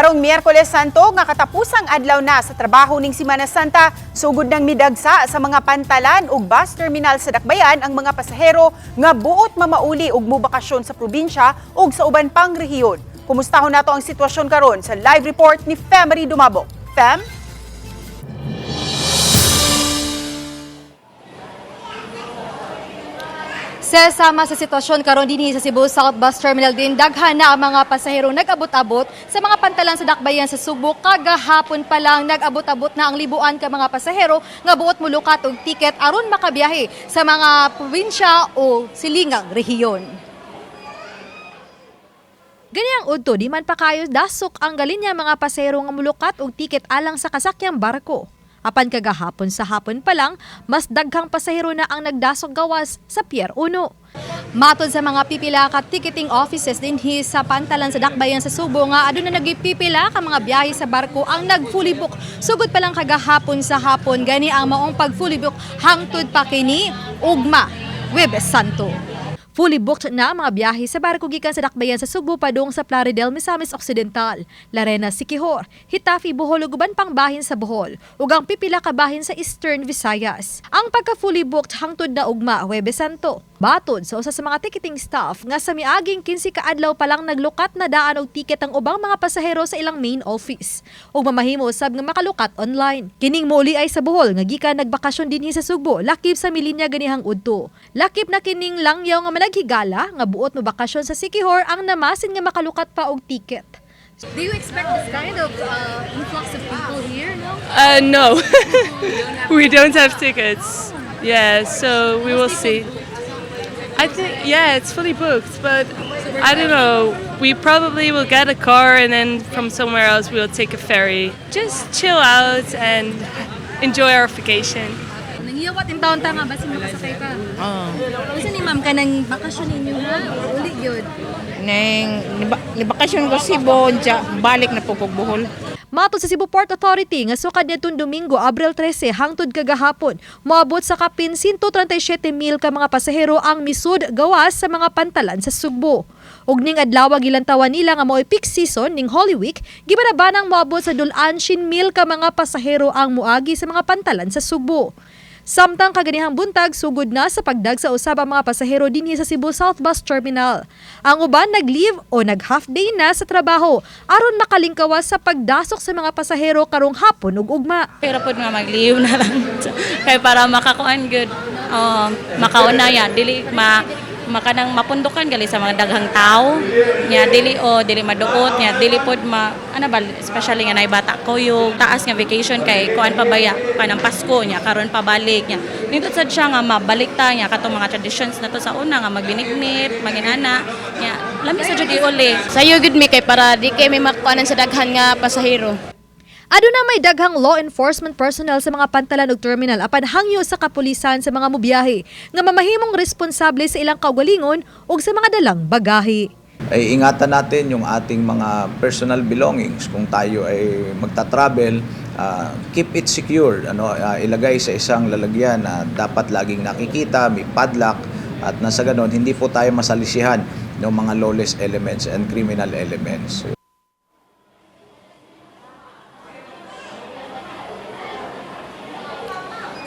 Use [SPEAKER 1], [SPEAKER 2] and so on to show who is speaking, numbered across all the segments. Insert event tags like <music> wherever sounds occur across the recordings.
[SPEAKER 1] Karong Miyerkules Santo nga katapusang adlaw na sa trabaho ning Semana Santa, sugod ng midagsa sa mga pantalan ug bus terminal sa Dakbayan ang mga pasahero nga buot mamauli og mobakasyon sa probinsya ug sa uban pang rehiyon. Kumustahon nato ang sitwasyon karon sa live report ni Femery Dumabo. Fem?
[SPEAKER 2] Sa sama sa sitwasyon karon dinhi sa Cebu South Bus Terminal din daghan na ang mga pasahero nag-abot-abot sa mga pantalan sa dakbayan sa Subo kagahapon pa lang nag-abot-abot na ang libuan ka mga pasahero nga buot mulukat og tiket aron makabiyahe sa mga probinsya o silingang rehiyon. Gani ang udto, di man pa kayo dasok ang galinya mga pasahero nga mulukat og tiket alang sa kasakyang barko. Apan kagahapon sa hapon pa lang, mas daghang pasahero na ang nagdasok gawas sa Pier 1. Matod sa mga pipila ka ticketing offices dinhi sa pantalan sa Dakbayan sa Subo nga aduna nagipipila ka mga biyahe sa barko ang nag book. Sugod pa lang kagahapon sa hapon gani ang maong pag book hangtod pa kini ugma Webes Santo. Fully booked na ang mga biyahe sa barko gikan sa Dakbayan sa Subo padung sa Plaridel, Misamis Occidental, Larena, Siquijor, Hitafi, Bohol ug uban pang bahin sa Bohol ug ang pipila ka bahin sa Eastern Visayas. Ang pagka fully booked hangtod na ugma Huwebes Santo. Batod sa usa sa mga ticketing staff nga sa miaging 15 ka adlaw pa lang naglukat na daan og tiket ang ubang mga pasahero sa ilang main office ug mamahimo sab nga makalukat online. Kining muli ay sa Bohol nga gikan nagbakasyon dinhi sa Sugbo, lakip sa Milinya ganihang udto. Lakip na kining langyaw nga managhigala nga buot mo bakasyon sa Sikihor ang namasin nga makalukat pa og tiket. Do you expect this kind of uh, influx of people here, no?
[SPEAKER 3] Uh, no, <laughs> we don't have tickets. Yeah, so we will see. I think yeah, it's fully booked, but I don't know. We probably will get a car and then from somewhere else we'll take a ferry. Just chill out and enjoy our vacation.
[SPEAKER 2] Nangiyawat in taon ta nga basin makasakay ka.
[SPEAKER 4] Oo.
[SPEAKER 2] Kasi ni ma'am ka nang bakasyon ninyo ha? Uli gyud.
[SPEAKER 4] Neng libakasyon ko si Bonja, balik na po kog Bohol.
[SPEAKER 2] Mato sa Cebu Port Authority nga sukad nitong Domingo, Abril 13 hangtod kagahapon, moabot sa kapin 137 mil ka mga pasahero ang misud gawas sa mga pantalan sa Sugbo. Ug ning adlaw gilantawan nila nga mo'y peak season ning Holy Week, gibanabanang moabot sa dulan mil ka mga pasahero ang muagi sa mga pantalan sa Sugbo. Samtang kaganihang buntag sugod na sa pagdag sa usab ang mga pasahero dinhi sa Cebu South Bus Terminal. Ang uban nag-leave o nag-half day na sa trabaho aron makalingkawas sa pagdasok sa mga pasahero karong hapon ug ugma.
[SPEAKER 5] Pero po nga mag-leave na lang. <laughs> Kaya para makakuan good. Um, makauna ya dili ma makanang mapundukan gali sa mga daghang tao. Nya dili o dili maduot. Nya dili pod ma ano ba especially nga nay bata ko yung taas nga vacation kay kuan pa baya kanang Pasko nya karon pa balik nya. Nito sad siya nga mabalik ta nya katong mga traditions na to sa una nga magbinignit maginana nya. Lami sa jud uli
[SPEAKER 6] Sayo gud mi kay para di kay may makuanan sa daghan nga pasahero.
[SPEAKER 2] Aduna may daghang law enforcement personnel sa mga pantalan ug terminal apan hangyo sa kapulisan sa mga mobiyahe nga mamahimong responsable sa ilang kaugalingon ug sa mga dalang bagahe.
[SPEAKER 7] ay ingatan natin yung ating mga personal belongings. Kung tayo ay magta-travel ah, keep it secure. Ano ah, ilagay sa isang lalagyan na dapat laging nakikita may padlock at nasa ganon hindi po tayo masalisihan ng mga lawless elements and criminal elements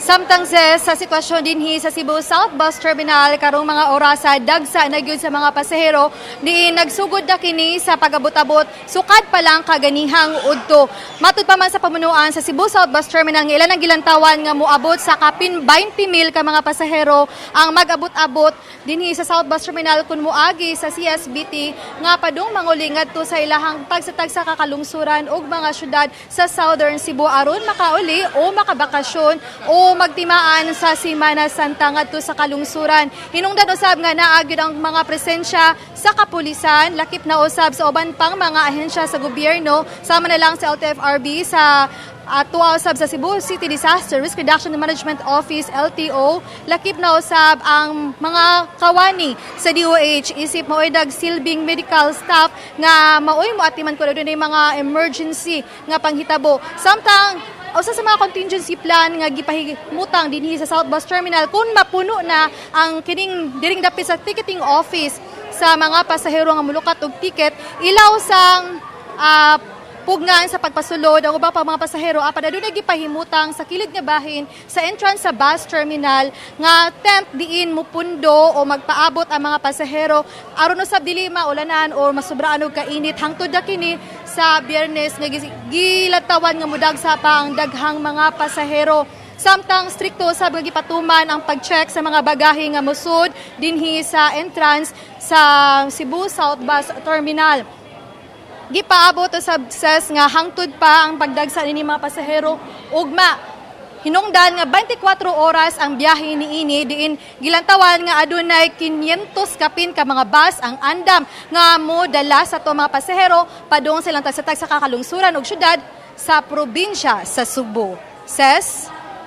[SPEAKER 2] Samtang sa, sa sitwasyon dinhi sa Cebu South Bus Terminal karong mga orasa dagsa na gyud sa mga pasahero di nagsugod na kini sa pag-abot-abot. Sukad pa lang kaganihang udto. Matud pa man sa pamunuan sa Cebu South Bus Terminal ilan ang gilantawan nga moabot sa kapin 20 mil ka mga pasahero ang mag-abot-abot. Dinhi sa South Bus Terminal kun moagi sa CSBT nga padung manguli ngadto sa ilahang tagsa-tagsa kakalungsuran ug mga syudad sa Southern Cebu. Aron makauli o makabakasyon o magtimaan sa Semana Santa ngadto sa kalungsuran. Hinungdan usab nga naagid ang mga presensya sa kapulisan, lakip na usab sa uban pang mga ahensya sa gobyerno, sama na lang sa LTFRB sa at tuwa usab sa Cebu City Disaster Risk Reduction and Management Office LTO lakip na usab ang mga kawani sa DOH isip mo dag silbing medical staff nga maoy mo atiman ko doon mga emergency nga panghitabo. Samtang usa sa mga contingency plan nga gipahimutang dinhi sa South Bus Terminal kung mapuno na ang kining diring dapit sa ticketing office sa mga pasahero nga mulukat og ticket ilaw sang ah, pugnan sa pagpasulod. Ang ubang pa mga pasahero? Apan adunay gipahimutang sa kilid nga bahin sa entrance sa bus terminal nga temp diin mupundo o magpaabot ang mga pasahero. Aron usab dili maulanan o masubraan og kainit. Hangtod na kini sa Biyernes nga gilatawan nga mudagsa pa ang daghang mga pasahero. Samtang strikto sa gipatuman ang pag-check sa mga bagahe nga musud dinhi sa entrance sa Cebu South Bus Terminal. Gipaabot sa ses nga hangtod pa ang pagdagsa ni mga pasahero ugma Hinungdan nga 24 oras ang biyahe ni ini diin gilantawan nga adunay 500 kapin ka mga bus ang andam nga mo dala sa to mga pasahero padung silang tagsatag sa kakalungsuran ug syudad sa probinsya sa Subo. Ses